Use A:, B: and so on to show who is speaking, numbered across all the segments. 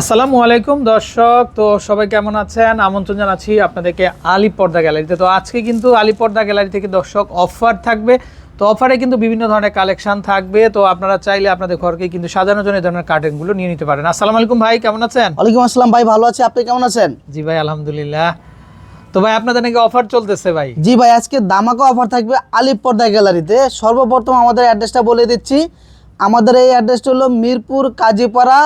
A: আসসালামু আলাইকুম দর্শক। তো সবাই কেমন আছেন? আমন্ত্রণ জানাচ্ছি আপনাদেরকে আলী পর্দা গ্যালারিতে। তো আজকে কিন্তু আলী পর্দা গ্যালারি থেকে দর্শক অফার থাকবে। তো অফারে কিন্তু বিভিন্ন ধরনের কালেকশন থাকবে। তো আপনারা চাইলে আপনাদের ঘরকে কিন্তু সাজানোর জন্য এই ধরনের কার্টেনগুলো নিয়ে নিতে পারেন। আসসালামু আলাইকুম ভাই কেমন আছেন?
B: ওয়ালাইকুম আসসালাম ভাই ভালো আছি। আপনি কেমন আছেন?
A: জি ভাই আলহামদুলিল্লাহ। তো ভাই আপনাদের নাকি অফার চলতেছে ভাই?
B: জি ভাই আজকে দামাকা অফার থাকবে আলিপ পর্দা গ্যালারিতে। সর্বপ্রথম আমাদের অ্যাড্রেসটা বলে দিচ্ছি। আমাদের এই অ্যাড্রেসটা হলো মিরপুর কাজীপাড়া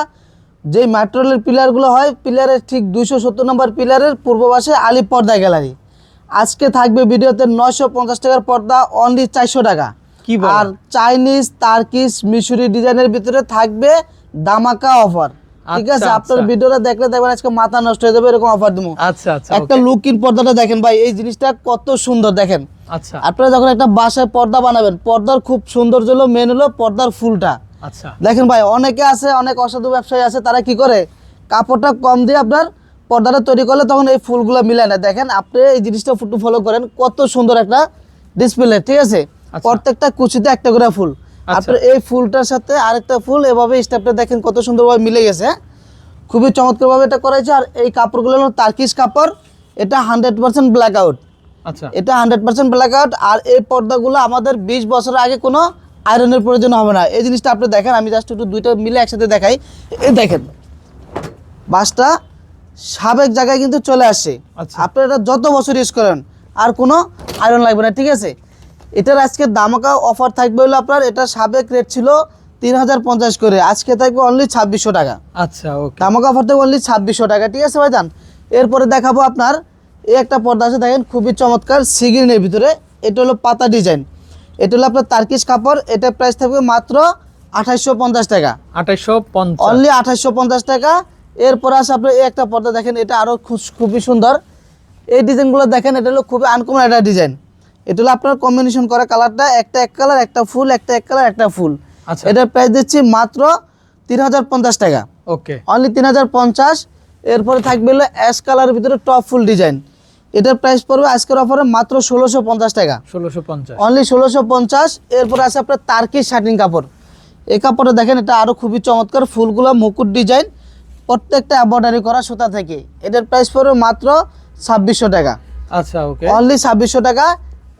B: যে ম্যাট্রোলের পিলারগুলো হয় পিলারের ঠিক দুশো সত্তর নম্বর পিলারের পূর্ব পাশে আলিপ পর্দা গ্যালারি আজকে থাকবে ভিডিওতে নয়শো পঞ্চাশ টাকার পর্দা অনলি চারশো টাকা।
A: কি
B: আর চাইনিজ তার্কিস মিশরি ডিজাইনের ভিতরে থাকবে দামাকা অফার ঠিক আছে?
A: আচ্ছা,
B: আপনার
A: আচ্ছা।
B: ভিডিওটা দেখলে দেখবেন আজকে মাথা নষ্ট হয়ে যাবে এরকম অফার দেবো।
A: আচ্ছা আচ্ছা
B: একটা লুকিং পর্দাটা দেখেন ভাই এই জিনিসটা কত সুন্দর দেখেন।
A: আচ্ছা।
B: আপনারা যখন একটা বাসায় পর্দা বানাবেন পর্দার খুব সৌন্দর্য হলো মেন হলো পর্দার ফুলটা।
A: আচ্ছা।
B: দেখেন ভাই অনেকে আছে অনেক অসাধু ব্যবসায়ী আছে তারা কি করে? কাপড়টা কম দিয়ে আপনার পর্দাটা তৈরি করলে তখন এই ফুলগুলো মিলে না। দেখেন আপনি এই জিনিসটা ফুটু ফলো করেন কত সুন্দর একটা ডিসপ্লে ঠিক আছে?
A: আচ্ছা।
B: প্রত্যেকটা কুচিতে একটা করে ফুল। আপনার এই ফুলটার সাথে আরেকটা ফুল এভাবে স্টেপটা দেখেন কত সুন্দরভাবে মিলে গেছে? খুবই চমৎকারভাবে এটা করা হয়েছে আর এই কাপড়গুলো হলো তার্কিশ কাপড়। এটা হান্ড্রেড পার্সেন্ট ব্ল্যাক আউট
A: আচ্ছা।
B: এটা হান্ড্রেড পার্সেন্ট ব্ল্যাক আউট আর এই পর্দাগুলো আমাদের বিশ বছর আগে কোনো আয়রনের প্রয়োজন হবে না। এই জিনিসটা আপনি দেখেন আমি জাস্ট একটু দুইটা মিলে একসাথে দেখাই। দেখেন বাসটা সাবেক জায়গায় কিন্তু চলে আসে।
A: আচ্ছা।
B: আপনি এটা যত বছর ইউজ করেন আর কোনো আয়রন লাগবে না ঠিক আছে? এটার আজকে দামাকা অফার থাকবে হলো আপনার এটা সাবেক রেট ছিল তিন হাজার পঞ্চাশ করে আজকে থাকবে অনলি ছাব্বিশশো টাকা।
A: আচ্ছা
B: দামাকা অফার থাকবে অনলি ছাব্বিশশো টাকা ঠিক আছে ভাইজান? এরপরে দেখাবো আপনার এই একটা পর্দা আছে দেখেন খুবই চমৎকার সিগিনের ভিতরে এটা হলো পাতা ডিজাইন এটা হলো আপনার তার্কিশ কাপড় এটা প্রাইস থাকবে মাত্র আঠাইশশো পঞ্চাশ টাকা।
A: আঠাইশো পঞ্চাশ।
B: অনলি আঠাইশশো পঞ্চাশ টাকা। এরপর আছে আপনার এই একটা পর্দা দেখেন এটা আরও খুবই সুন্দর। এই ডিজাইনগুলো দেখেন এটা হলো খুবই আনকমন একটা ডিজাইন এটা হলো আপনার কম্বিনেশন করা কালারটা একটা এক কালার একটা ফুল একটা এক কালার একটা ফুল
A: আচ্ছা।
B: এটার প্রাইস দিচ্ছি মাত্র তিন হাজার পঞ্চাশ টাকা।
A: ওকে
B: অনলি তিন হাজার পঞ্চাশ। এরপরে থাকবে হলো অ্যাশ কালারের ভিতরে টপ ফুল ডিজাইন এটার প্রাইস পড়বে আজকের অফারে মাত্র ষোলোশো পঞ্চাশ টাকা।
A: ষোলোশো পঞ্চাশ।
B: অনলি ষোলোশো পঞ্চাশ এরপরে আছে আপনার তার্কি শার্টিং কাপড়। এই কাপড়টা দেখেন এটা আরও খুবই চমৎকার ফুলগুলো মুকুট ডিজাইন প্রত্যেকটা এম্বয়ডারি করা সুতা থেকে। এটার প্রাইস পড়বে মাত্র ছাব্বিশশো টাকা।
A: আচ্ছা ওকে
B: অনলি ছাব্বিশশো টাকা।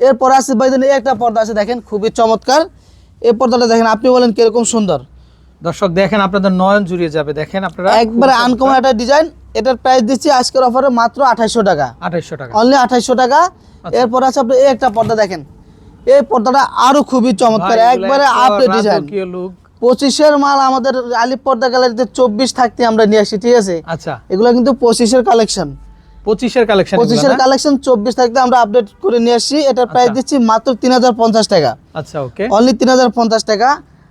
B: এরপর আছে এই একটা পর্দা আছে দেখেন খুবই চমৎকার। এই পর্দাটা দেখেন আপনি বলেন কীরকম সুন্দর।
A: দর্শক দেখেন আপনাদের নয়ন জুড়িয়ে যাবে। দেখেন আপনারা
B: একবারে আনকমন একটা ডিজাইন এটার প্রাইস দিচ্ছি আজকের অফারে মাত্র আঠাইশশো টাকা।
A: আঠাইশশো টাকা।
B: অনলি আঠাইশশো টাকা। এরপর আছে আপনি একটা পর্দা দেখেন। এই পর্দাটা আরও খুবই চমৎকার একবারে আপডেট ডিজাইন। পঁচিশের মাল আমাদের আলিপ পর্দা গ্যালারিতে চব্বিশ থাকতে আমরা নিয়ে আসি ঠিক আছে?
A: আচ্ছা।
B: এগুলো কিন্তু পঁচিশের কালেকশন
A: পঁচিশের কালেকশন
B: পঁচিশের কালেকশন চব্বিশ থাকতে আমরা আপডেট করে নিয়ে আসছি এটার প্রাইস
A: আচ্ছা।
B: দিচ্ছি মাত্র তিন হাজার পঞ্চাশ টাকা।
A: আচ্ছা ওকে
B: অনলি তিন হাজার পঞ্চাশ টাকা।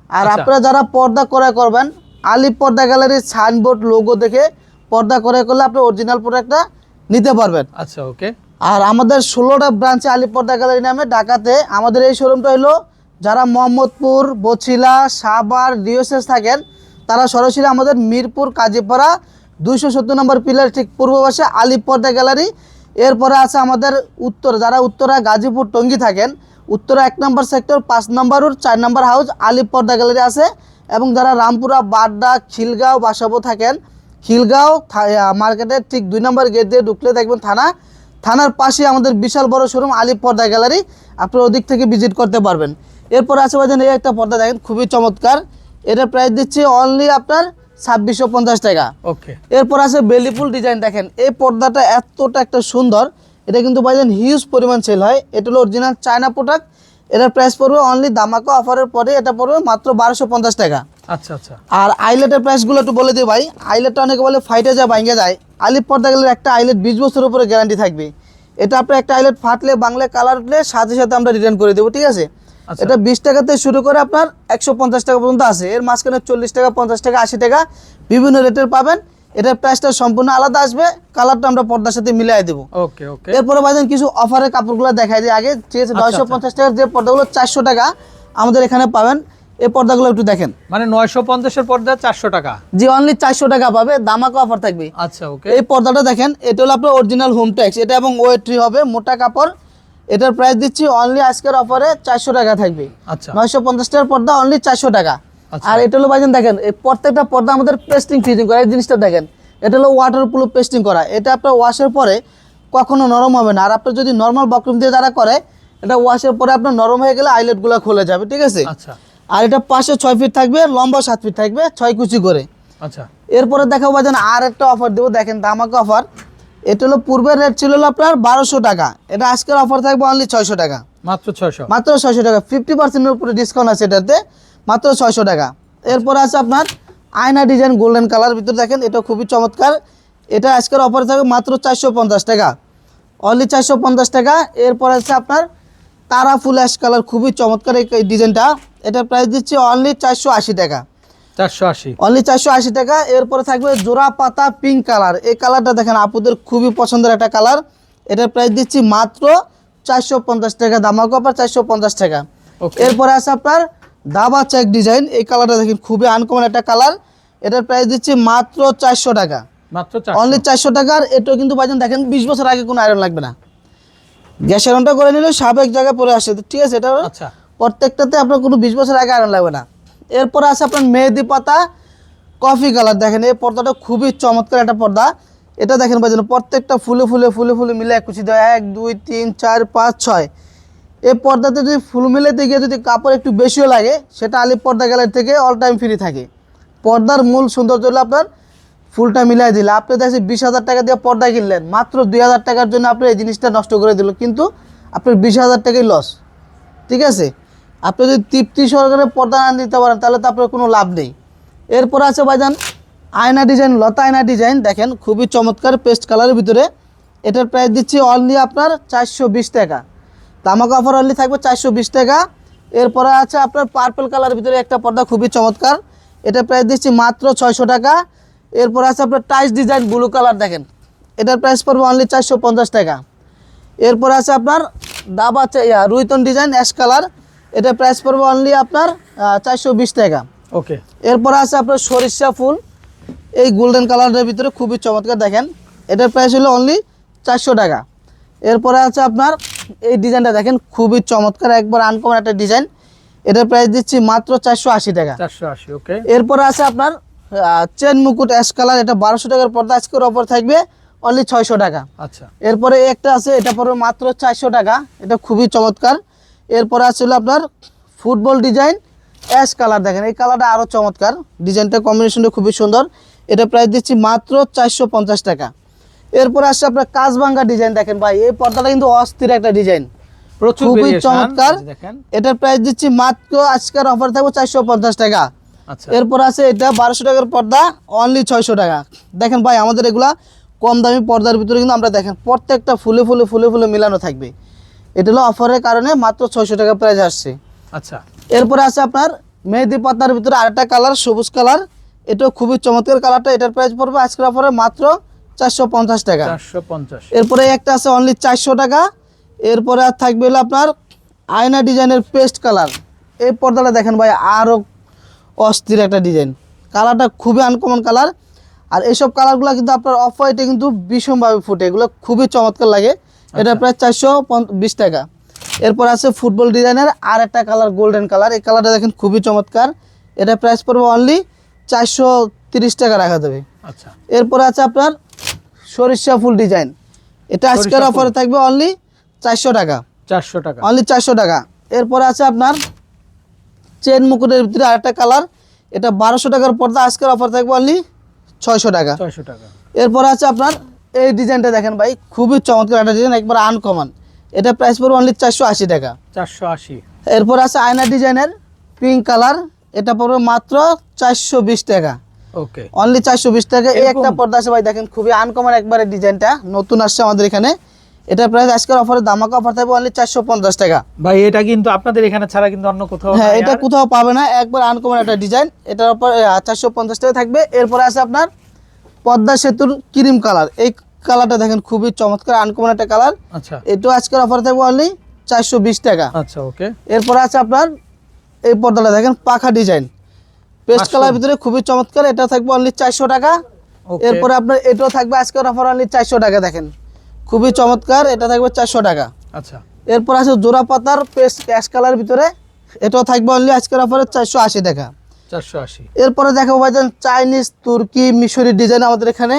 B: আর
A: আচ্ছা।
B: আপনারা যারা পর্দা ক্রয় করবেন আলিপ পর্দা গ্যালারির সাইনবোর্ড লোগো দেখে পর্দা ক্রয় করলে আপনি অরিজিনাল প্রোডাক্টটা নিতে পারবেন।
A: আচ্ছা ওকে।
B: আর আমাদের ষোলোটা ব্রাঞ্চে আলিপ পর্দা গ্যালারি নামে ঢাকাতে আমাদের এই শোরুমটা হলো যারা মোহাম্মদপুর বছিলা সাবার ডিওসেস থাকেন তারা সরাসরি আমাদের মিরপুর কাজীপাড়া দুইশো সত্তর নম্বর পিলার ঠিক পূর্ব পাশে আলিপ পর্দা গ্যালারি। এরপরে আছে আমাদের উত্তর যারা উত্তরা গাজীপুর টঙ্গী থাকেন উত্তরা এক নম্বর সেক্টর পাঁচ নম্বর রুট চার নম্বর হাউস আলিপ পর্দা গ্যালারি আছে। এবং যারা রামপুরা বাড্ডা খিলগাঁও বাসাবো থাকেন খিলগাঁও মার্কেটের ঠিক দুই নম্বর গেট দিয়ে ঢুকলে দেখবেন থানা। থানার পাশে আমাদের বিশাল বড় শোরুম আলিপ পর্দা গ্যালারি। আপনার ওদিক থেকে ভিজিট করতে পারবেন। এরপর আছে বাজেন এই একটা পর্দা দেখেন খুবই চমৎকার। এটার প্রাইস দিচ্ছি অনলি আপনার ছাব্বিশশো পঞ্চাশ টাকা।
A: ওকে
B: এরপর আছে বেলিফুল ডিজাইন দেখেন এই পর্দাটা এতটা একটা সুন্দর। এটা কিন্তু ভাইজান হিউজ পরিমাণ সেল হয়। এটা হলো অরিজিনাল চায়না প্রোডাক্ট এটার প্রাইস পড়বে অনলি দামাকা অফারের পরে এটা পড়বে মাত্র বারোশো পঞ্চাশ টাকা।
A: আচ্ছা আচ্ছা।
B: আর আইলেটের প্রাইসগুলো একটু বলে দিই ভাই। আইলেটটা অনেকে বলে ফাইটে যায় ভাঙে যায়। আলিপ পর্দা গেলে একটা আইলেট বিশ বছরের উপরে গ্যারান্টি থাকবে। এটা আপনার একটা আইলেট ফাটলে বাংলা কালার উঠলে সাথে সাথে আমরা রিটার্ন করে দেবো ঠিক আছে?
A: আচ্ছা।
B: এটা বিশ টাকা থেকে শুরু করে আপনার একশো পঞ্চাশ টাকা পর্যন্ত আছে। এর মাঝখানে চল্লিশ টাকা পঞ্চাশ টাকা আশি টাকা বিভিন্ন রেটের পাবেন। এটার প্রাইসটা সম্পূর্ণ আলাদা আসবে কালারটা আমরা পর্দার সাথে মিলিয়ে দেবো।
A: ওকে ওকে
B: এরপরে বাজেন কিছু অফারের কাপড়গুলো দেখাই দিই আগে। ঠিক আছে নয়শো পঞ্চাশ টাকার যে পর্দাগুলো চারশো টাকা আমাদের এখানে পাবেন। এই পর্দাগুলো একটু দেখেন।
A: মানে নয়শো পঞ্চাশের পর্দা চারশো টাকা?
B: জি অনলি চারশো টাকা পাবে দামাকা অফার থাকবে।
A: আচ্ছা ওকে
B: এই পর্দাটা দেখেন এটা হলো আপনার অরিজিনাল হোম ট্যাক্স এটা এবং ওয়েট্রি হবে মোটা কাপড়। এটার প্রাইস দিচ্ছি অনলি আজকের অফারে চারশো টাকা থাকবে।
A: আচ্ছা।
B: নয়শো পঞ্চাশ টাকার পর্দা অনলি চারশো টাকা।
A: আচ্ছা।
B: আর এটা হলো ভাইজান দেখেন এই প্রত্যেকটা পর্দা আমাদের পেস্টিং ফিটিং করা এই জিনিসটা দেখেন এটা হলো ওয়াটার প্রুফ পেস্টিং করা। এটা আপনার ওয়াশের পরে কখনো নরম হবে না। আর আপনার যদি নর্মাল বক্রম দিয়ে যারা করে এটা ওয়াশের পরে আপনার নরম হয়ে গেলে আইলেটগুলো খুলে যাবে ঠিক আছে?
A: আচ্ছা।
B: আর এটা পাশে ছয় ফিট থাকবে লম্বা সাত ফিট থাকবে ছয় কুচি করে।
A: আচ্ছা।
B: এরপরে দেখাবো ভাইজান আর একটা অফার দেবো দেখেন ধামাকা অফার এটা হলো পূর্বের রেট ছিল হলো আপনার বারোশো টাকা। এটা আজকের অফার থাকবে অনলি ছয়শো টাকা।
A: মাত্র ছয়শো।
B: মাত্র ছয়শো টাকা। ফিফটি পার্সেন্টের উপরে ডিসকাউন্ট আছে এটাতে। মাত্র ছয়শো টাকা। এরপর আছে আপনার আয়না ডিজাইন গোল্ডেন কালার ভিতরে দেখেন এটা খুবই চমৎকার। এটা আজকের অফার থাকবে মাত্র চারশো পঞ্চাশ টাকা। অনলি চারশো পঞ্চাশ টাকা। এরপর আছে আপনার তারা ফুল অ্যাশ কালার খুবই চমৎকার এই ডিজাইনটা এটার প্রাইস দিচ্ছি অনলি চারশো আশি টাকা।
A: চারশো আশি।
B: অনলি চারশো আশি টাকা। এরপরে থাকবে জোড়া পাতা পিঙ্ক কালার এই কালারটা দেখেন আপুদের খুবই পছন্দের একটা কালার এটার প্রাইস দিচ্ছি মাত্র চারশো পঞ্চাশ টাকা। দামাক অফার চারশো পঞ্চাশ টাকা। এরপরে আছে আপনার দাবা চেক ডিজাইন এই কালারটা দেখেন খুবই আনকমন একটা কালার এটার প্রাইস দিচ্ছি মাত্র চারশো টাকা।
A: মাত্র
B: অনলি চারশো টাকার এটাও কিন্তু বাজান দেখেন বিশ বছর আগে কোনো আয়রন লাগবে না। গ্যাসের আয়রনটা করে নিলে সাবেক জায়গায় পরে আসে। তো ঠিক আছে এটা
A: আচ্ছা।
B: প্রত্যেকটাতে আপনার কোনো বিশ বছর আগে আয়রন লাগবে না। এরপর আছে আপনার মেহেদি পাতা কফি কালার দেখেন এই পর্দাটা খুবই চমৎকার একটা পর্দা। এটা দেখেন বাজানো প্রত্যেকটা ফুলে ফুলে ফুলে ফুলে মিলে এক কুচি দেওয়া। এক দুই তিন চার পাঁচ ছয়। এই পর্দাতে যদি ফুল মিলাতে গিয়ে যদি কাপড় একটু বেশিও লাগে, সেটা আলি পর্দা গ্যালারি থেকে অল টাইম ফ্রি থাকে। পর্দার মূল সৌন্দর্য হলো আপনার ফুলটা মিলাই দিলে। আপনি দেখছি বিশ হাজার টাকা দিয়ে পর্দা কিনলেন, মাত্র দুই হাজার টাকার জন্য আপনি এই জিনিসটা নষ্ট করে দিল, কিন্তু আপনার বিশ হাজার টাকাই লস ঠিক আছে? আপনি যদি তৃপ্তি সহকারে পর্দা না দিতে পারেন, তাহলে তো আপনার কোনো লাভ নেই। এরপর আছে ভাইজান, আয়না ডিজাইন লতা আয়না ডিজাইন দেখেন, খুবই চমৎকার পেস্ট কালারের ভিতরে। এটার প্রাইস দিচ্ছি অনলি আপনার চারশো বিশ টাকা। তামাক অফার অনলি থাকবে চারশো বিশ টাকা। এরপরে আছে আপনার পার্পল কালারের ভিতরে একটা পর্দা খুবই চমৎকার। এটার প্রাইস দিচ্ছি মাত্র ছয়শো টাকা। এরপর আছে আপনার টাইস ডিজাইন ব্লু কালার দেখেন। এটার প্রাইস পড়বে অনলি চারশো পঞ্চাশ টাকা। এরপর আছে আপনার দাবা ইয়া, রুইতন ডিজাইন অ্যাশ কালার এটা প্রাইস পড়বে অনলি আপনার চারশো বিশ টাকা।
A: ওকে
B: এরপর আছে আপনার সরিষা ফুল। এই গোল্ডেন কালারের ভিতরে খুবই চমৎকার দেখেন। এটার প্রাইস হলো অনলি চারশো টাকা। এরপরে আছে আপনার এই ডিজাইনটা দেখেন খুবই চমৎকার। একবার আনকমন একটা ডিজাইন। এটার প্রাইস দিচ্ছি মাত্র চারশো আশি টাকা।
A: চারশো আশি ওকে।
B: এরপরে আছে আপনার চেন মুকুট অ্যাশ কালার এটা বারোশো টাকার পর্দা। আজকের অফার থাকবে অনলি ছয়শো টাকা।
A: আচ্ছা।
B: এরপরে একটা আছে এটা পড়বে মাত্র চারশো টাকা। এটা খুবই চমৎকার। এরপরে আছে হলো আপনার ফুটবল ডিজাইন অ্যাশ কালার দেখেন। এই কালারটা আরও চমৎকার। ডিজাইনটা কম্বিনেশনটা খুবই সুন্দর। এটা প্রাইস দিচ্ছি মাত্র চারশো পঞ্চাশ টাকা। এরপরে আসছে আপনার কাজবাঙ্গা ডিজাইন দেখেন ভাই এই পর্দাটা কিন্তু অস্থির একটা ডিজাইন খুবই চমৎকার।
A: এই যে দেখেন।
B: এটার প্রাইস দিচ্ছি মাত্র আজকের অফার থাকবে চারশো পঞ্চাশ টাকা।
A: আচ্ছা।
B: এরপর আছে এটা বারোশো টাকার পর্দা অনলি ছয়শো টাকা। দেখেন ভাই আমাদের এগুলা কম দামি পর্দার ভিতরে কিন্তু আমরা দেখেন প্রত্যেকটা ফুলে ফুলে ফুলে ফুলে মিলানো থাকবে। এটা হলো অফারের কারণে মাত্র ছয়শো টাকা প্রাইস আসছে।
A: আচ্ছা।
B: এরপরে আছে আপনার মেহেদি পাতার ভিতরে আরেকটা কালার সবুজ কালার এটাও খুবই চমৎকার কালারটা এটার প্রাইস পড়বে আজকের অফারে মাত্র চারশো পঞ্চাশ টাকা।
A: চারশো পঞ্চাশ।
B: এরপরে একটা আছে অনলি চারশো টাকা। এরপরে আর থাকবে হলো আপনার আয়না ডিজাইনের পেস্ট কালার। এই পর্দাটা দেখেন ভাই আরও অস্থির একটা ডিজাইন। কালারটা খুবই আনকমন কালার। আর এইসব কালারগুলো কিন্তু আপনার অফ হোয়াইটে কিন্তু ভীষণভাবে ফুটে। এগুলো খুবই চমৎকার লাগে। এটা প্রায় চারশো বিশ টাকা। এরপর আছে ফুটবল ডিজাইনের আর একটা কালার গোল্ডেন কালার। এই কালারটা দেখেন খুবই চমৎকার। এটা প্রাইস পড়বে অনলি চারশো তিরিশ টাকা রাখা যাবে।
A: আচ্ছা।
B: এরপর আছে আপনার সরিষা ফুল ডিজাইন। এটা আজকের অফারে থাকবে অনলি চারশো টাকা।
A: চারশো টাকা।
B: অনলি চারশো টাকা। এরপরে আছে আপনার চেন মুকুটের ভিতরে আরেকটা কালার এটা বারোশো টাকার পর্দা আজকের অফার থাকবে অনলি ছয়শো টাকা।
A: ছয়শো টাকা।
B: এরপর আছে আপনার এই ডিজাইনটা দেখেন ভাই খুবই চমৎকার একটা ডিজাইন একবার আনকমন এটা প্রাইস পড়বে অনলি চারশো আশি টাকা।
A: চারশো আশি।
B: এরপর আছে আয়না ডিজাইনের পিঙ্ক কালার এটা পড়বে মাত্র চারশো বিশ টাকা।
A: ওকে
B: অনলি চারশো বিশ টাকা। এই একটা পর্দা আছে ভাই দেখেন খুবই আনকমন একবারে ডিজাইনটা। নতুন আসছে আমাদের এখানে। এটা প্রাইস আজকের অফারে দামাকা অফার থাকবে অনলি চারশো পঞ্চাশ টাকা।
A: ভাই এটা কিন্তু আপনাদের এখানে ছাড়া কিন্তু অন্য কোথাও
B: হ্যাঁ এটা কোথাও পাবে না। একবার আনকমন একটা ডিজাইন এটার উপর চারশো পঞ্চাশ টাকা থাকবে। এরপরে আছে আপনার পদ্মা সেতুর ক্রিম কালার এই কালারটা দেখেন খুবই চমৎকার আনকমন একটা কালার
A: আচ্ছা।
B: এটাও আজকের অফার থাকবে অনলি চারশো বিশ টাকা।
A: আচ্ছা ওকে
B: এরপরে আছে আপনার এই পর্দাটা দেখেন পাখা ডিজাইন পেস্ট কালার ভিতরে খুবই চমৎকার এটা থাকবে অনলি চারশো টাকা। এরপরে আপনার এটাও থাকবে আজকের অফার অনলি চারশো টাকা দেখেন। খুবই চমৎকার এটা থাকবে চারশো টাকা।
A: আচ্ছা।
B: এরপর আছে জোড়া পাতার পেস্ট ক্যাশ কালার ভিতরে এটাও থাকবে অনলি আজকের অফারে চারশো আশি টাকা।
A: চারশো আশি।
B: এরপরে দেখাবো ভাইজান চাইনিজ তুর্কি মিশরি ডিজাইন আমাদের এখানে।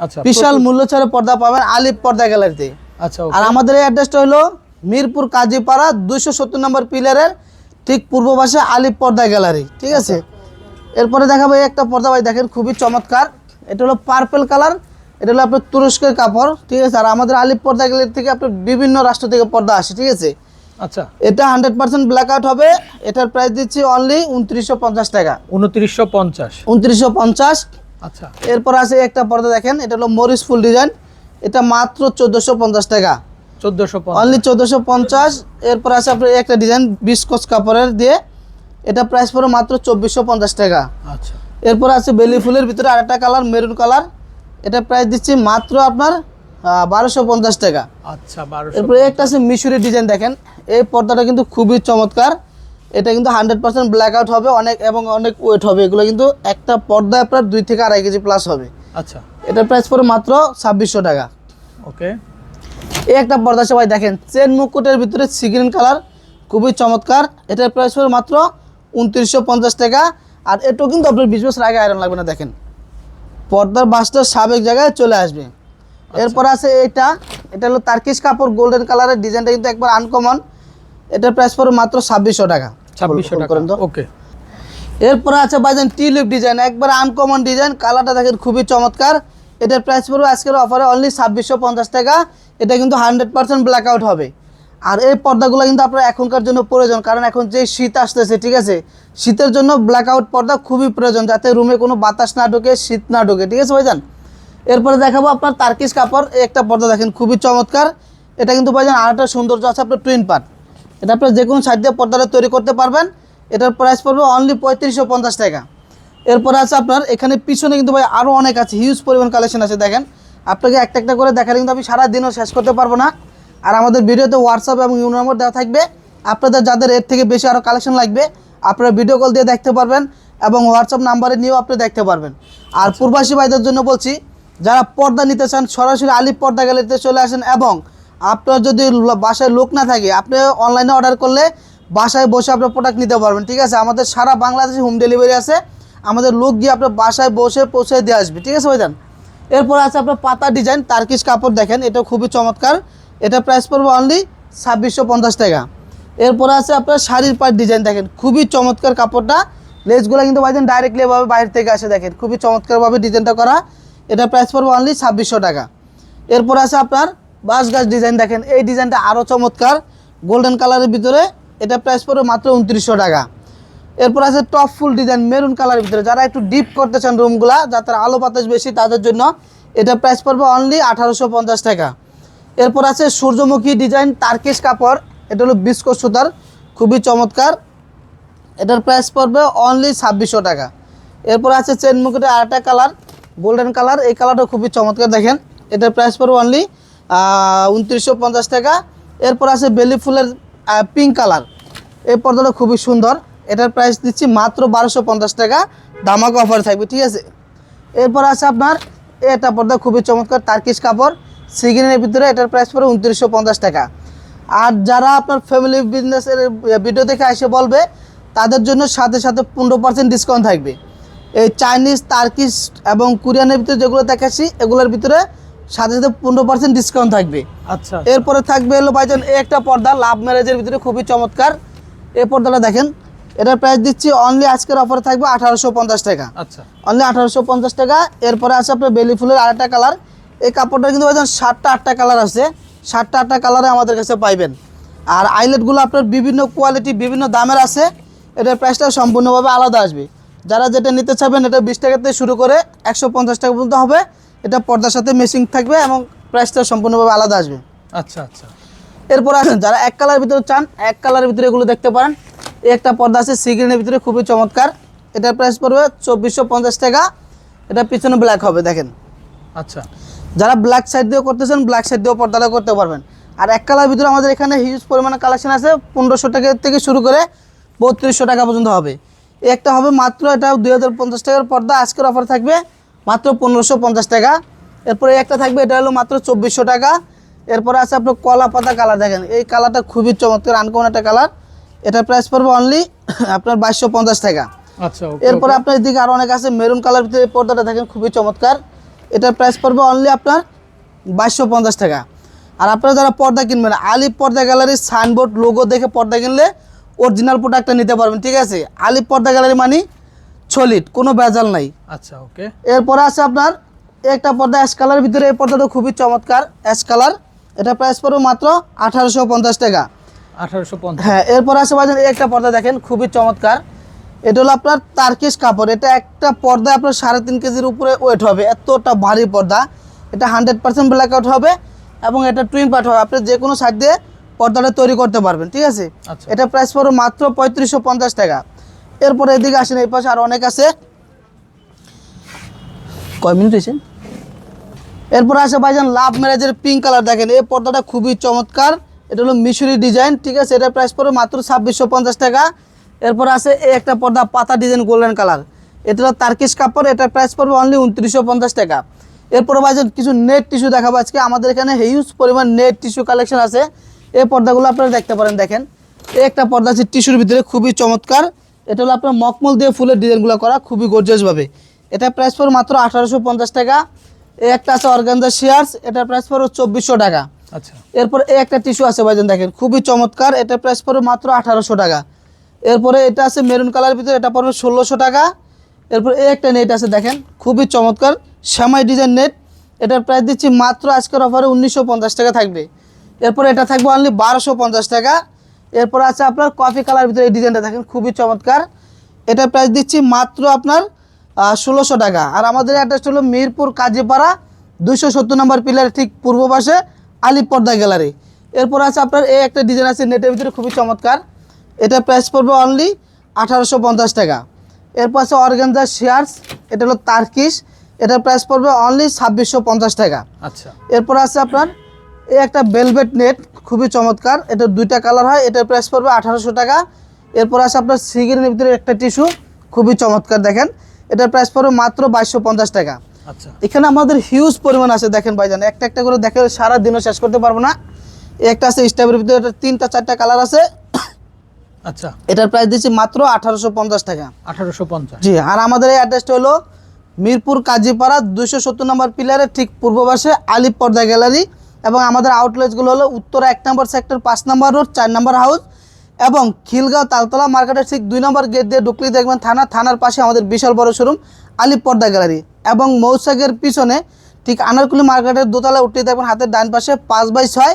A: আচ্ছা
B: বিশাল মূল্য ছাড়ে পর্দা পাবেন আলিপ পর্দা গ্যালারিতে।
A: আচ্ছা
B: আর আমাদের এই অ্যাড্রেসটা হলো মিরপুর কাজীপাড়া দুইশো সত্তর নম্বর পিলারের ঠিক পূর্ব পাশে আলিপ পর্দা গ্যালারি ঠিক আছে? এরপরে দেখাবো একটা পর্দা ভাই দেখেন খুবই চমৎকার। এটা হলো পার্পেল কালার এটা হলো আপনার তুরস্কের কাপড় ঠিক আছে? আর আমাদের আলিপ পর্দা গ্যালারি থেকে আপনার বিভিন্ন রাষ্ট্র থেকে পর্দা আসে ঠিক আছে?
A: আচ্ছা।
B: এটা হান্ড্রেড পার্সেন্ট ব্ল্যাক আউট হবে এটার প্রাইস দিচ্ছি অনলি উনত্রিশশো পঞ্চাশ টাকা।
A: উনত্রিশশো পঞ্চাশ।
B: উনত্রিশশো পঞ্চাশ।
A: আচ্ছা।
B: এরপর আছে একটা পর্দা দেখেন এটা হলো মরিস ফুল ডিজাইন এটা মাত্র চোদ্দোশো পঞ্চাশ টাকা।
A: চোদ্দশো
B: অনলি চোদ্দোশো পঞ্চাশ এরপর আছে আপনার একটা ডিজাইন বিস্কস কাপড়ের দিয়ে এটা প্রাইস পড়ে মাত্র চব্বিশশো পঞ্চাশ টাকা।
A: আচ্ছা।
B: এরপর আছে বেলি ফুলের ভিতরে আরেকটা কালার মেরুন কালার এটা প্রাইস দিচ্ছি মাত্র আপনার বারোশো পঞ্চাশ টাকা।
A: আচ্ছা
B: এরপরে একটা আছে মিশরি ডিজাইন দেখেন। এই পর্দাটা কিন্তু খুবই চমৎকার। এটা কিন্তু হান্ড্রেড পার্সেন্ট ব্ল্যাক আউট হবে অনেক এবং অনেক ওয়েট হবে। এগুলো কিন্তু একটা পর্দা আপনার দুই থেকে আড়াই কেজি প্লাস হবে।
A: আচ্ছা।
B: এটার প্রাইস পড়ে মাত্র ছাব্বিশশো টাকা।
A: ওকে।
B: এই একটা পর্দা সবাই দেখেন। চেন মুকুটের ভিতরে সিগ্রিন কালার খুবই চমৎকার। এটার প্রাইস পড়ে মাত্র উনত্রিশশো পঞ্চাশ টাকা। আর এটাও কিন্তু আপনার বিশ বছর আগে আয়রন লাগবে না দেখেন। পর্দার বাসটা সাবেক জায়গায় চলে আসবে। এরপর আছে এটা। এটা হলো তার্কিশ কাপড় গোল্ডেন কালারের ডিজাইনটা কিন্তু একবার আনকমন এটার প্রাইস পড়ে মাত্র ছাব্বিশশো টাকা।
A: ছাব্বিশশো টাকা।
B: করেন তো।
A: ওকে
B: এরপর আছে বাইজান টিউলিপ ডিজাইন একবার আনকমন ডিজাইন কালারটা দেখেন খুবই চমৎকার। এটার প্রাইস পড়বে আজকের অফারে অনলি ছাব্বিশশো পঞ্চাশ টাকা। এটা কিন্তু হান্ড্রেড পার্সেন্ট ব্ল্যাক আউট হবে। আর এই পর্দাগুলো কিন্তু আপনার এখনকার জন্য প্রয়োজন, কারণ এখন যে শীত আসতেছে, ঠিক আছে? শীতের জন্য ব্ল্যাক আউট পর্দা খুবই প্রয়োজন, যাতে রুমে কোনো বাতাস না ঢোকে, শীত না ঢোকে, ঠিক আছে ভাইজান? এরপরে দেখাবো আপনার তার্কিশ কাপড় একটা পর্দা দেখেন, খুবই চমৎকার। এটা কিন্তু ভাইজান আরেকটা সৌন্দর্য আছে আপনার টুইন পার্ট এটা আপনার যে কোনো সাইড দিয়ে পর্দাটা তৈরি করতে পারবেন। এটার প্রাইস পড়বে অনলি পঁয়ত্রিশশো পঞ্চাশ টাকা। এরপরে আছে আপনার, এখানে পিছনে কিন্তু ভাই আরও অনেক আছে হিউজ পরিমাণ কালেকশন আছে, দেখেন। আপনাকে একটা একটা করে দেখালে কিন্তু আমি সারা দিনও শেষ করতে পারব না। আর আমাদের ভিডিওতে হোয়াটসঅ্যাপ এবং ইউ নম্বর দেওয়া থাকবে। আপনাদের যাদের এর থেকে বেশি আরও কালেকশন লাগবে আপনারা ভিডিও কল দিয়ে দেখতে পারবেন এবং হোয়াটসঅ্যাপ নাম্বারে নিয়েও আপনি দেখতে পারবেন। আর প্রবাসী ভাইদের জন্য বলছি যারা পর্দা নিতে চান সরাসরি আলিপ পর্দা গ্যালারিতে চলে আসেন এবং আপনার যদি বাসায় লোক না থাকে আপনি অনলাইনে অর্ডার করলে বাসায় বসে আপনার প্রোডাক্ট নিতে পারবেন। ঠিক আছে? আমাদের সারা বাংলাদেশে হোম ডেলিভারি আছে। আমাদের লোক গিয়ে আপনার বাসায় বসে পৌঁছে দিয়ে আসবে। ঠিক আছে ভাইজান? এরপর আছে আপনার পাতা ডিজাইন তার্কিশ কাপড় দেখেন এটা খুবই চমৎকার। এটা প্রাইস পড়বে অনলি ছাব্বিশশো পঞ্চাশ টাকা। এরপর আছে আপনার শাড়ির পাট ডিজাইন দেখেন, খুবই চমৎকার কাপড়টা। লেসগুলো কিন্তু ভাইজান ডাইরেক্টলি এভাবে বাইরে থেকে আসে দেখেন, খুবই চমৎকারভাবে ডিজাইনটা করা। এটা প্রাইস পড়বে অনলি ছাব্বিশশো টাকা। এরপর আছে আপনার বাঁশ গাছ ডিজাইন দেখেন, এই ডিজাইনটা আরও চমৎকার। গোল্ডেন কালারের ভিতরে এটা প্রাইস পড়বে মাত্র উনত্রিশশো টাকা। এরপর আছে টপ ফুল ডিজাইন মেরুন কালারের ভিতরে। যারা একটু ডিপ করতে চান রুমগুলা যাদের আলো বাতাস বেশি, তাদের জন্য এটা প্রাইস পড়বে অনলি আঠারোশো পঞ্চাশ টাকা। এরপর আছে সূর্যমুখী ডিজাইন তার্কিশ কাপড়। এটা হলো বিস্কো সুতার, খুবই চমৎকার। এটার প্রাইস পড়বে অনলি ছাব্বিশশো টাকা। এরপর আছে চেন মুকুটের আরেকটা কালার গোল্ডেন কালার এই কালারটা খুবই চমৎকার দেখেন। এটার প্রাইস পড়বে অনলি উনত্রিশশো পঞ্চাশ টাকা। এরপর আছে বেলি ফুলের পিঙ্ক কালার এই পর্দাটা খুবই সুন্দর। এটার প্রাইস দিচ্ছি মাত্র বারোশো পঞ্চাশ টাকা। দামাক অফার থাকবে, ঠিক আছে? এরপর আছে আপনার, এটা পর্দা খুবই চমৎকার, তার্কিশ কাপড়। সিগিনের ভিতরে এটার প্রাইস পড়ে উনত্রিশশো পঞ্চাশ টাকা। আর যারা আপনার ফ্যামিলি বিজনেসের ভিডিও দেখে এসে বলবে তাদের জন্য সাথে সাথে পনেরো পার্সেন্ট ডিসকাউন্ট থাকবে। এই চাইনিজ তার্কিশ এবং কোরিয়ানের ভিতরে যেগুলো দেখাচ্ছি এগুলোর ভিতরে সাথে সাথে পনেরো পার্সেন্ট ডিসকাউন্ট থাকবে।
A: আচ্ছা।
B: এরপরে থাকবে হলো ভাইজান এই একটা পর্দা লাভ ম্যারেজের ভিতরে খুবই চমৎকার। এই পর্দাটা দেখেন এটার প্রাইস দিচ্ছি অনলি আজকের অফারে থাকবে আঠারোশো পঞ্চাশ টাকা।
A: আচ্ছা।
B: অনলি আঠারোশো পঞ্চাশ টাকা। এরপরে আছে আপনার বেলি ফুলের আরেকটা কালার এই কাপড়টা কিন্তু ভাইজান সাতটা আটটা কালার আছে। সাতটা আটটা কালারে আমাদের কাছে পাইবেন। আর আইলেটগুলো আপনার বিভিন্ন কোয়ালিটি বিভিন্ন দামের আছে। এটার প্রাইসটা সম্পূর্ণভাবে আলাদা আসবে। যারা যেটা নিতে চাবেন এটা বিশ টাকা থেকে শুরু করে একশো পঞ্চাশ টাকা পর্যন্ত হবে। এটা পর্দার সাথে মেশিং থাকবে এবং প্রাইসটা সম্পূর্ণভাবে আলাদা আসবে।
A: আচ্ছা আচ্ছা।
B: এরপর আসেন যারা এক কালার ভিতরে চান এক কালারের ভিতরে এগুলো দেখতে পারেন। এই একটা পর্দা আছে সিগ্রিনের ভিতরে খুবই চমৎকার। এটার প্রাইস পড়বে চব্বিশশো পঞ্চাশ টাকা। এটা পিছনে ব্ল্যাক হবে দেখেন।
A: আচ্ছা।
B: যারা ব্ল্যাক সাইড দিয়েও করতেছেন ব্ল্যাক সাইড দিয়েও পর্দাটা করতে পারবেন। আর এক কালার ভিতরে আমাদের এখানে হিউজ পরিমাণে কালেকশন আছে পনেরোশো টাকা থেকে শুরু করে বত্রিশশো টাকা পর্যন্ত হবে। একটা হবে মাত্র এটা দুই হাজার পঞ্চাশ টাকার পর্দা আজকের অফার থাকবে মাত্র পনেরোশো পঞ্চাশ টাকা। এরপরে একটা থাকবে এটা হলো মাত্র চব্বিশশো টাকা। এরপরে আছে আপনার কলা পাতা কালার দেখেন এই কালারটা খুবই চমৎকার আনকমন একটা কালার। এটার প্রাইস পড়বে অনলি আপনার বাইশশো পঞ্চাশ টাকা।
A: আচ্ছা
B: এরপরে আপনার এদিকে আরও অনেক আছে মেরুন কালার ভিতরে পর্দাটা দেখেন খুবই চমৎকার। এটার প্রাইস পড়বে অনলি আপনার বাইশশো পঞ্চাশ টাকা। আর আপনারা যারা পর্দা কিনবেন আলিপ পর্দা গ্যালারির সাইনবোর্ড লোগো দেখে পর্দা কিনলে অরিজিনাল প্রোডাক্টটা নিতে পারবেন ঠিক আছে? আলিপ পর্দা গ্যালারি মানে ছলিট কোনো ভেজাল নাই।
A: আচ্ছা ওকে।
B: এরপরে আছে আপনার একটা পর্দা অ্যাশ কালার ভিতরে এই পর্দাটা খুবই চমৎকার অ্যাশ কালার এটা প্রাইস পড়বে মাত্র আঠারোশো পঞ্চাশ টাকা।
A: আঠারোশো পঞ্চাশ।
B: হ্যাঁ এরপর আছে একটা পর্দা দেখেন খুবই চমৎকার। এটা হলো আপনার তার্কিশ কাপড়। এটা একটা পর্দা আপনার সাড়ে তিন কেজির উপরে ওয়েট হবে। এতটা ভারী পর্দা। এটা হান্ড্রেড পার্সেন্ট ব্ল্যাক আউট হবে এবং এটা টুইন পার্ট হবে। আপনি যে কোনো সাইড দিয়ে পর্দাটা তৈরি করতে পারবেন ঠিক আছে?
A: আচ্ছা।
B: এটা প্রাইস পড়বে মাত্র পঁয়ত্রিশশো পঞ্চাশ টাকা। এরপরে এদিকে আসেন এই পাশে আর অনেক আছে। কয় মিনিট হয়েছে? এরপর আছে ভাইজান লাভ ম্যারেজের পিঙ্ক কালার দেখেন। এই পর্দাটা খুবই চমৎকার। এটা হলো মিশরি ডিজাইন ঠিক আছে? এটা প্রাইস পড়বে মাত্র ছাব্বিশশো পঞ্চাশ টাকা। এরপর আছে এই একটা পর্দা পাতা ডিজাইন গোল্ডেন কালার এটা হলো তার্কিশ কাপড় এটার প্রাইস পড়বে অনলি উনত্রিশশো পঞ্চাশ টাকা। এরপর ভাইজান কিছু নেট টিস্যু দেখাবো আজকে আমাদের এখানে হিউজ পরিমাণ নেট টিস্যু কালেকশন আছে। এই পর্দাগুলো আপনারা দেখতে পারেন দেখেন। এই একটা পর্দা আছে টিস্যুর ভিতরে খুবই চমৎকার। এটা হলো আপনার মকমল দিয়ে ফুলের ডিজাইনগুলো করা খুবই গর্জিয়াসভাবে এটা প্রাইস পড়বে মাত্র আঠারোশো পঞ্চাশ টাকা। এই একটা আছে অর্গানজা শেয়ার্স এটার প্রাইস পড়বে চব্বিশশো টাকা।
A: আচ্ছা।
B: এরপর এই একটা টিস্যু আছে ভাইজান দেখেন। খুবই চমৎকার এটা প্রাইস পড়বে মাত্র আঠারোশো টাকা। এরপরে এটা আছে মেরুন কালার ভিতরে, এটা পড়বে ষোলোশো টাকা। এরপর এই একটা নেট আছে দেখেন, খুবই চমৎকার শ্যামাই ডিজাইন নেট এটার প্রাইস দিচ্ছি মাত্র আজকের অফারে উনিশশো পঞ্চাশ টাকা থাকবে। এরপর এটা থাকবে অনলি বারোশো টাকা। এরপর আছে আপনার কফি কালার ভিতরে এই ডিজাইনটা দেখেন, খুবই চমৎকার। এটার প্রাইস দিচ্ছি মাত্র আপনার ষোলোশো টাকা। আর আমাদের অ্যাড্রেস হলো মিরপুর কাজীপাড়া, দুইশো সত্তর নম্বর পিলার ঠিক পূর্ব পাশে আলিপ পর্দা গ্যালারি এরপর আছে আপনার এই একটা ডিজাইন আছে নেটের ভিতরে, খুবই চমৎকার। এটা প্রাইস পড়বে অনলি আঠারোশো পঞ্চাশ টাকা। এর পাশে অর্গানজা শেয়ার্স এটা হলো তার্কিশ এটার প্রাইস পড়বে অনলি ছাব্বিশশো পঞ্চাশ টাকা।
A: আচ্ছা।
B: এরপর আছে আপনার এই একটা বেলভেট নেট খুবই চমৎকার এটা দুইটা কালার হয় এটার প্রাইস পড়বে আঠারোশো টাকা। এরপর আছে আপনার সিগিরের ভিতরে একটা টিস্যু খুবই চমৎকার দেখেন এটার প্রাইস পড়বে মাত্র বাইশশো পঞ্চাশ টাকা।
A: আচ্ছা।
B: এখানে আমাদের হিউজ পরিমাণ আছে দেখেন ভাইজান একটা একটা করে দেখে সারা দিনও শেষ করতে পারব না। একটা আছে স্টাইপের ভিতরে তিনটা চারটা কালার আছে।
A: আচ্ছা।
B: এটার প্রাইস দিচ্ছি মাত্র আঠারোশো পঞ্চাশ টাকা।
A: আঠারোশো পঞ্চাশ।
B: জি আর আমাদের এই অ্যাড্রেসটা হলো মিরপুর কাজীপাড়া দুশো সত্তর নম্বর পিলারের ঠিক পূর্ব পাশে আলিপ পর্দা গ্যালারি এবং আমাদের আউটলেটসগুলো হলো উত্তরা এক নম্বর সেক্টর পাঁচ নম্বর রোড চার নম্বর হাউস এবং খিলগাঁও তালতলা মার্কেটের ঠিক দুই নম্বর গেট দিয়ে ঢুকলেই দেখবেন থানা থানার পাশে আমাদের বিশাল বড় শোরুম আলিপ পর্দা গ্যালারি এবং মৌসাগের পিছনে ঠিক আনারকুলি মার্কেটের দোতলা উঠলেই দেখবেন হাতের ডান পাশে পাঁচ বাই ছয়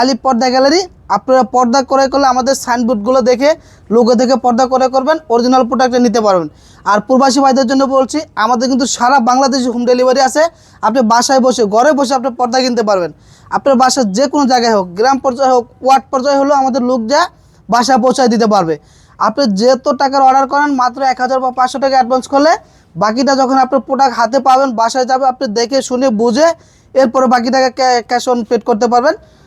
B: আলিপ পর্দা গ্যালারি। আপনারা পর্দা ক্রয় করলে আমাদের সাইনবোর্ডগুলো দেখে লোগো দেখে পর্দা ক্রয় করবেন অরিজিনাল প্রোডাক্টটা নিতে পারবেন। আর প্রবাসী ভাইদের জন্য বলছি, আমাদের কিন্তু সারা বাংলাদেশে হোম ডেলিভারি আছে। আপনি বাসায় বসে, ঘরে বসে আপনি পর্দা কিনতে পারবেন। আপনার বাসার যে কোনো জায়গায় হোক, গ্রাম পর্যায়ে হোক, ওয়ার্ড পর্যায়ে হলেও আমাদের লোক যা, বাসায় পৌঁছায় দিতে পারবে। আপনি যেত টাকার অর্ডার করেন, মাত্র এক হাজার বা পাঁচশো টাকা অ্যাডভান্স করলে, বাকিটা যখন আপনার প্রোডাক্ট হাতে পাবেন, বাসায় যাবে, আপনি দেখে, শুনে, বুঝে, এরপরে বাকি টাকা ক্যাশ অন পেড করতে পারবেন।